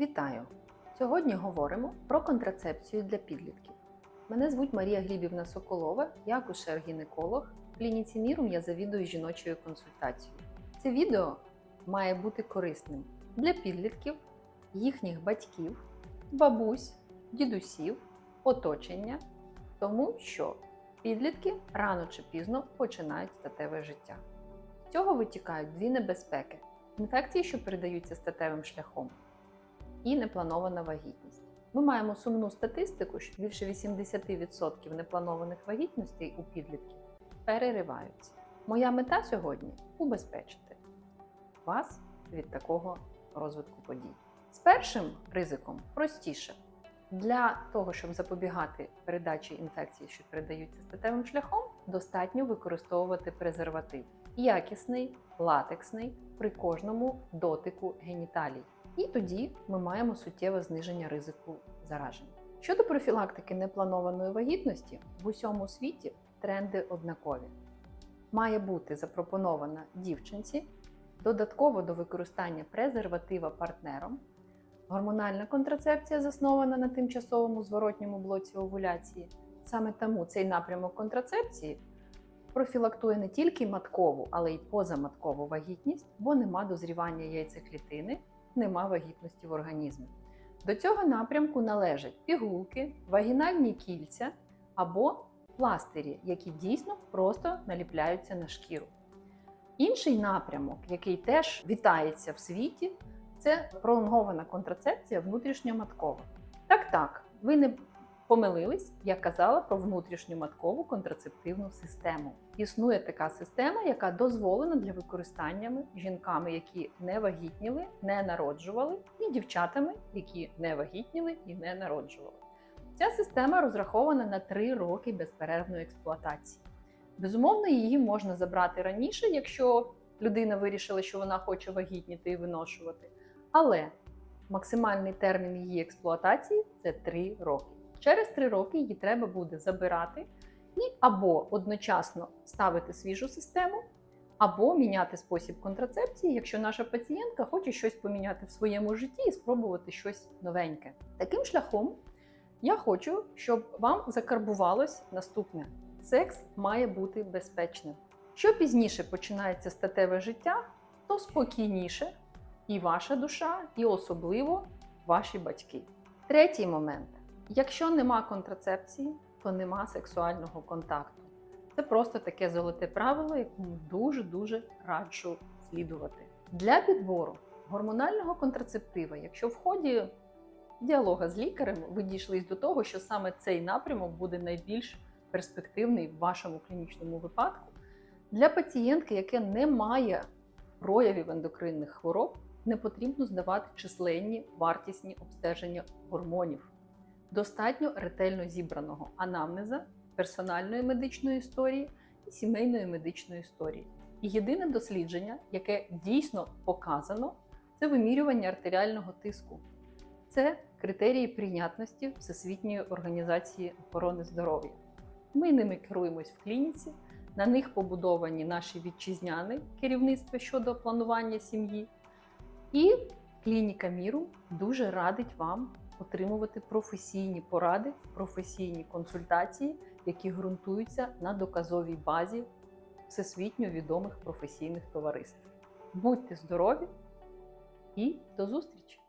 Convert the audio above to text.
Вітаю! Сьогодні говоримо про контрацепцію для підлітків. Мене звуть Марія Глібівна Соколова, я акушер-гінеколог. В клініці Мірум я завідую жіночою консультацією. Це відео має бути корисним для підлітків, їхніх батьків, бабусь, дідусів, оточення, тому що підлітки рано чи пізно починають статеве життя. З цього витікають дві небезпеки: інфекції, що передаються статевим шляхом, і непланована вагітність. Ми маємо сумну статистику, що більше 80% непланованих вагітностей у підлітків перериваються. Моя мета сьогодні убезпечити вас від такого розвитку подій. З першим ризиком простіше. Для того, щоб запобігати передачі інфекцій, що передаються статевим шляхом, достатньо використовувати презерватив якісний, латексний при кожному дотику геніталій. І тоді ми маємо суттєве зниження ризику зараження. Щодо профілактики непланованої вагітності, в усьому світі тренди однакові. Має бути запропонована дівчинці додатково до використання презерватива партнером. Гормональна контрацепція заснована на тимчасовому зворотньому блоці овуляції. Саме тому цей напрямок контрацепції профілактує не тільки маткову, але й позаматкову вагітність, бо нема дозрівання яйцеклітини, нема вагітності в організмі. До цього напрямку належать пігулки, вагінальні кільця або пластирі, які дійсно просто наліпляються на шкіру. Інший напрямок, який теж вітається в світі, це пролонгована контрацепція внутрішньоматкова. Так, так, ви не помилились, я казала про внутрішньоматкову контрацептивну систему. Існує така система, яка дозволена для використання жінками, які не вагітніли, не народжували, і дівчатами, які не вагітніли і не народжували. Ця система розрахована на 3 роки безперервної експлуатації. Безумовно, її можна забрати раніше, якщо людина вирішила, що вона хоче вагітніти і виношувати. Але максимальний термін її експлуатації це 3 роки. Через 3 роки її треба буде забирати і або одночасно ставити свіжу систему, або міняти спосіб контрацепції, якщо наша пацієнтка хоче щось поміняти в своєму житті і спробувати щось новеньке. Таким шляхом я хочу, щоб вам закарбувалось наступне: секс має бути безпечним. Що пізніше починається статеве життя, то спокійніше і ваша душа, і особливо ваші батьки. Третій момент: якщо нема контрацепції, то нема сексуального контакту. Це просто таке золоте правило, якому дуже-дуже раджу слідувати. Для підбору гормонального контрацептива, якщо в ході діалога з лікарем ви дійшлись до того, що саме цей напрямок буде найбільш перспективний в вашому клінічному випадку, для пацієнтки, яке не має проявів ендокринних хвороб, не потрібно здавати численні вартісні обстеження гормонів. Достатньо ретельно зібраного анамнеза, персональної медичної історії і сімейної медичної історії. І єдине дослідження, яке дійсно показано, це вимірювання артеріального тиску. Це критерії прийнятності Всесвітньої організації охорони здоров'я. Ми ними керуємось в клініці, на них побудовані наші вітчизняни керівництва щодо планування сім'ї. І клініка Міру дуже радить вам отримувати професійні поради, професійні консультації, які ґрунтуються на доказовій базі всесвітньо відомих професійних товариств. Будьте здорові і до зустрічі!